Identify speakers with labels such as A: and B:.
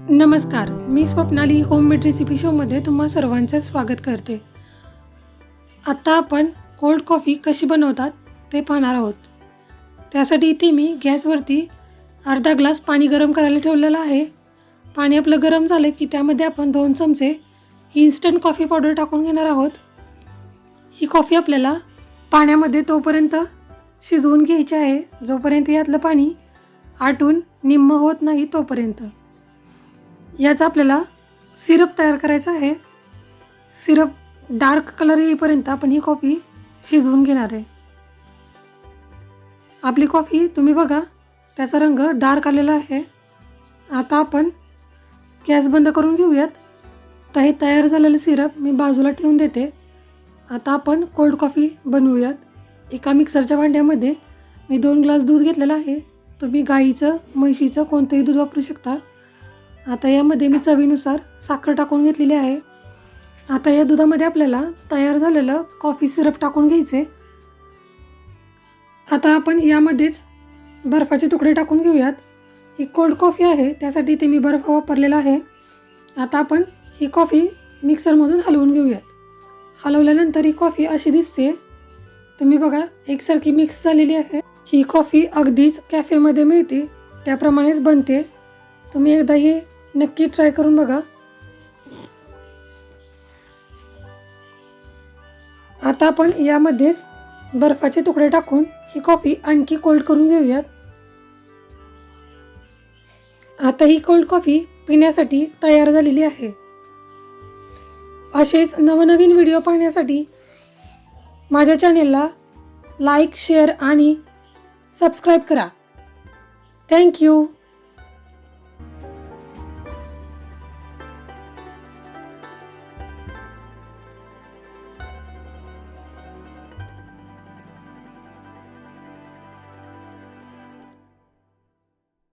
A: नमस्कार मी Swapnali homemade recipe शोमध्ये तुम्हा सर्वांचं स्वागत करते. आत्ता आपण कोल्ड कॉफी कशी बनवतात ते पाहणार आहोत. त्यासाठी इथे मी गॅसवरती अर्धा ग्लास पाणी गरम करायला ठेवलेलं आहे. पाणी आपलं गरम झालं की त्यामध्ये आपण दोन चमचे इन्स्टंट कॉफी पावडर टाकून घेणार आहोत. ही कॉफी आपल्याला पाण्यामध्ये तोपर्यंत शिजवून घ्यायची आहे जोपर्यंत यातलं पाणी आटून निम्म होत नाही तोपर्यंत. याचा आपल्याला सिरप तयार करायचा आहे. सिरप डार्क कलर येईपर्यंत आपण ही कॉफी शिजवून घेणार आहे. आपली कॉफी तुम्ही बघा त्याचा रंग डार्क आलेला आहे. आता आपण गॅस बंद करून घेऊयात. आता हे तयार झालेलं सिरप मी बाजूला ठेवून देते. आता आपण कोल्ड कॉफी बनवूयात. एका मिक्सरच्या भांड्यामध्ये मी दोन ग्लास दूध घेतलेलं आहे. तुम्ही गाईचं म्हैशीचं कोणतंही दूध वापरू शकता. आता यामध्ये मी चवीनुसार साखर टाकून घेतलेली आहे. आता या दुधामध्ये आपल्याला तयार झालेलं कॉफी सिरप टाकून घ्यायचे. आता आपण यामध्येच बर्फाचे तुकडे टाकून घेऊयात. ही कोल्ड कॉफी आहे त्यासाठी ते मी बर्फ वापरलेला आहे. आता आपण ही कॉफी मिक्सरमधून हलवून घेऊयात. हलवल्यानंतर ही कॉफी अशी दिसते. तुम्ही बघा एकसारखी मिक्स झालेली आहे. ही कॉफी अगदीच कॅफेमध्ये मिळते त्याप्रमाणेच बनते. तुम्ही एकदा ही नक्की ट्राय करून बघा. आता आपण यामध्येच बर्फाचे तुकडे टाकून ही कॉफी आणखी कोल्ड करून घेऊयात. आता ही कोल्ड कॉफी पिण्यासाठी तयार झालेली आहे. असेच नवनवीन व्हिडिओ पाहण्यासाठी माझ्या चॅनेलला लाईक शेअर आणि सबस्क्राईब करा. Thank you